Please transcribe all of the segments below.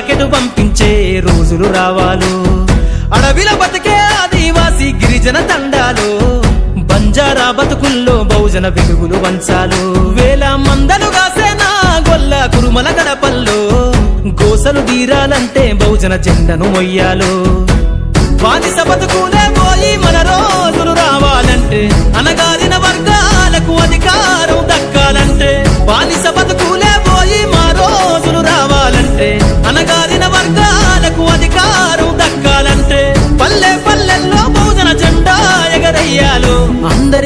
Rocket పంపించే రోజులు రావాలు. అడవిల బతికే ఆదివాసి గిరిజన తండాలు బంజారా బతుకుల్లో బహుజన వెలుగులు వంచాలు. వేల మందలు కాసేనా గొల్ల కురుమల గడపల్లో గోసలు తీరాలంటే బహుజన జెండను మొయ్యాలు. బానిస బతుకులే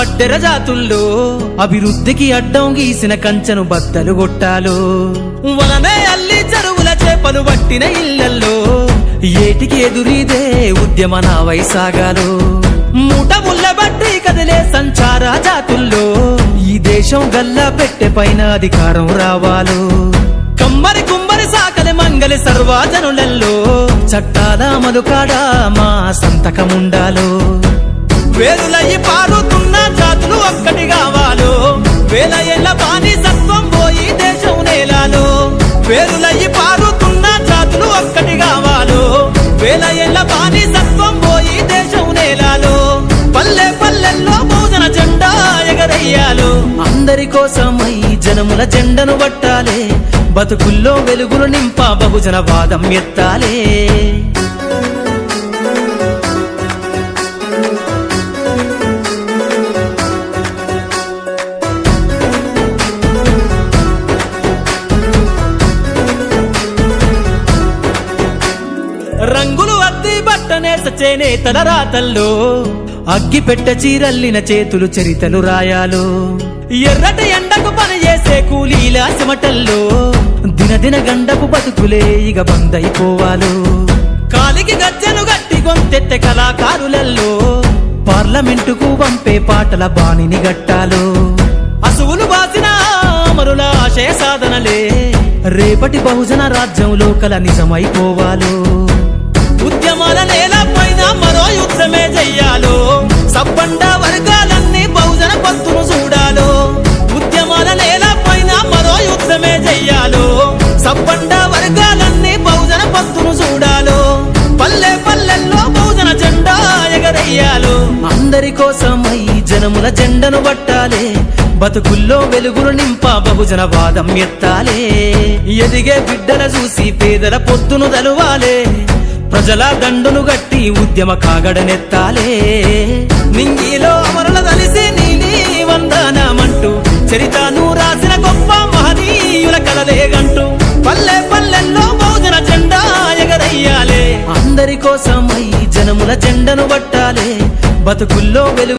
వట్టెర జాతుల్లో అభివృద్ధికి అడ్డం గీసిన కంచెను బద్దలు కొట్టాలు. వలనే అల్లి చెరువుల చేపలు పట్టిన ఇళ్ళల్లో ఏటికి ఎదురీదే ఉద్యమ నా వైసాగాలు. మూట ముళ్ళ బట్టి కదిలే సంచార జాతుల్లో ఈ దేశం గల్లా పెట్టె పైన అధికారం రావాలు. కమ్మరి కుమ్మరి సాకలి మంగలి సర్వాజనులలో చట్టాల అమలుకాడా మా సంతకముండాలో. వేరులయ్యి పారుతున్న ఒక్కటి కావాలో. వేల ఏళ్ళ బానిసత్వం పోయి దేశం నేలాలో. వేరులయ్యి పారుతున్న జాతులు ఒక్కటి కావాలో. వేల ఏళ్ళ బానిసత్వం పోయి దేశం నేలాలో. పల్లె పల్లెల్లో భోజన జెండా ఎగరయ్యాలో. అందరి కోసమై జనముల జెండను పట్టాలే. బతుకుల్లో వెలుగులు నింపా బహుజన వాదం ఎత్తాలే. అద్ది తల రాతల్లో అగ్గి పెట్ట చీరల్లిన చేతులు చరితలు రాయాలు. ఎర్రటి ఎండకు పని చేసే కూలీల చెమటల్లో దినదిన గండపు బతుకులే ఇక బందైపోవాలు కాలికి గజ్జను గట్టి గొంతెత్తె కళాకారులల్లో పార్లమెంటుకు పంపే పాటల బాణిని గట్టాలు. అసువులు బాసిన అమరుల ఆశయ సాధనలే రేపటి బహుజన రాజ్యంలో కల నిజమైపోవాలో. తప్పండ వర్గాలన్నీ బహుజన పంతును చూడాలో. పల్లె పల్లెల్లో బహుజన జెండా ఎగరయ్యాలో అందరి కోసమై జనముల జెండను పట్టాలే బతుకుల్లో వెలుగులు నింపా బహుజన వాదం ఎత్తాలే. ఎదిగే బిడ్డల చూసి పేదల పొత్తును తలువాలే. ప్రజల దండును గట్టి ఉద్యమ కాగడనెత్తాలే. నింగిలో అమరుల తలిసి నీలి వందనమంటూ చరితను రాసిన గొప్ప మహనీయుల కలలేగంటూ. పల్లె పల్లెల్లో బహుజన జెండా ఎగరయ్యాలే. అందరి కోసమై జనముల జెండను పట్టాలే బతుకుల్లో వెలుగు